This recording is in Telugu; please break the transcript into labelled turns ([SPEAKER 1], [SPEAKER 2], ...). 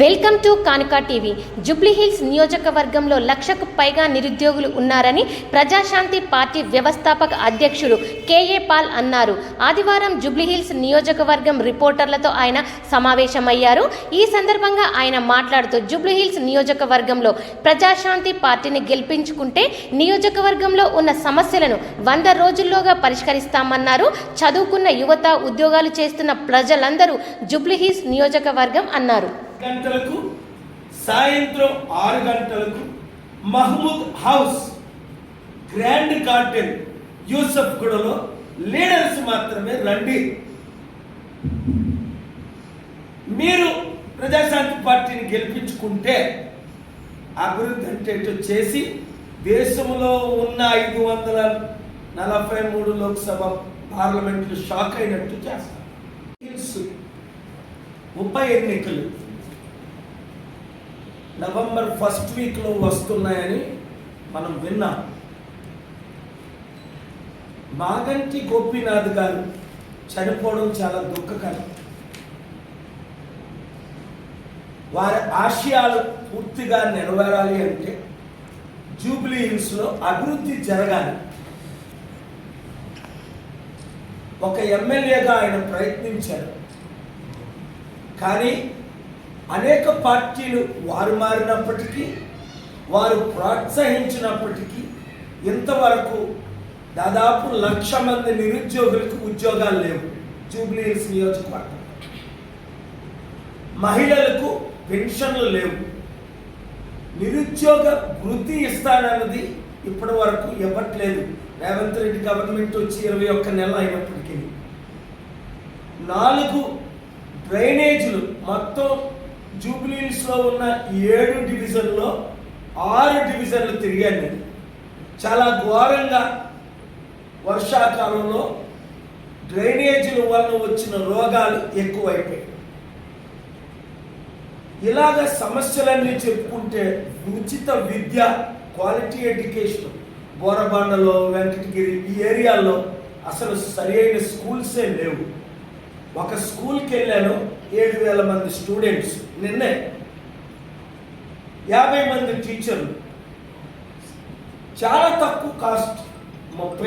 [SPEAKER 1] Welcome to Kanuka TV. Jubilee Hills నియోజకవర్గంలో లక్షకు పైగా నిరుద్యోగులు ఉన్నారని ప్రజాశాంతి పార్టీ వ్యవస్థాపక అధ్యక్షుడు కేఏ పాల్ అన్నారు. ఆదివారం జూబ్లీహిల్స్ నియోజకవర్గం రిపోర్టర్లతో ఆయన సమావేశమయ్యారు. ఈ సందర్భంగా ఆయన మాట్లాడుతూ జూబ్లీహిల్స్ నియోజకవర్గంలో ప్రజాశాంతి పార్టీని గెలిపించుకుంటే నియోజకవర్గంలో ఉన్న సమస్యలను వంద రోజుల్లోగా పరిష్కరిస్తామన్నారు. చదువుకున్న యువత ఉద్యోగాలు చేస్తున్న ప్రజలందరూ జూబ్లీహిల్స్ నియోజకవర్గం అన్నారు.
[SPEAKER 2] గంటలకు సాయంత్రం ఆరు గంటలకు Mahmood house grand garden Yousuf గూడలో leaders మాత్రమే రండి. మీరు ప్రజాశాంతి పార్టీని గెలిపించుకుంటే అభివృద్ధి అంటే చేసి దేశంలో ఉన్న ఐదు వందల నలభై మూడు లోక్సభ పార్లమెంట్లు షాక్ అయినట్టు చేస్తారు. ముప్పై ఉప ఎన్నికలు నవంబర్ ఫస్ట్ వీక్లో వస్తున్నాయని మనం విన్నాం. మాగంటి గోపీనాథ్ గారు చనిపోవడం చాలా దుఃఖకరం. వారి ఆశయాలు పూర్తిగా నెరవేరాలి అంటే జూబ్లీ హిల్స్లో అభివృద్ధి జరగాలి. ఒక ఎమ్మెల్యేగా ఆయన ప్రయత్నించారు. కానీ అనేక పార్టీలు వారు మారినప్పటికీ వారు ప్రోత్సహించినప్పటికీ ఇంతవరకు దాదాపు లక్ష మంది నిరుద్యోగులకు ఉద్యోగాలు లేవు. జూబ్లీహిల్స్ నియోజకవర్గం. మహిళలకు పెన్షన్లు లేవు. నిరుద్యోగ వృత్తి ఇస్తానన్నది ఇప్పటి వరకు ఇవ్వట్లేదు. రేవంత్ రెడ్డి గవర్నమెంట్ వచ్చి ఇరవై ఒక్క నెల అయినప్పటికీ. నాలుగు డ్రైనేజీలు మొత్తం జూబ్లీహిల్స్లో ఉన్న ఏడు డివిజన్లో ఆరు డివిజన్లు తిరిగాను నేను చాలా ఘోరంగా వర్షాకాలంలో డ్రైనేజీల వలన వచ్చిన రోగాలు ఎక్కువైపోయాయి. ఇలాగ సమస్యలన్నీ చెప్పుకుంటే ఉచిత విద్య క్వాలిటీ ఎడ్యుకేషన్ బోరబండలో వెంకటగిరి ఈ ఏరియాల్లో అసలు సరి అయిన స్కూల్సే లేవు. ఒక స్కూల్కి వెళ్ళాను. ఏడు వేల మంది స్టూడెంట్స్ నిన్నే యాభై మంది టీచర్లు చాలా తక్కువ కాస్ట్ ముప్పై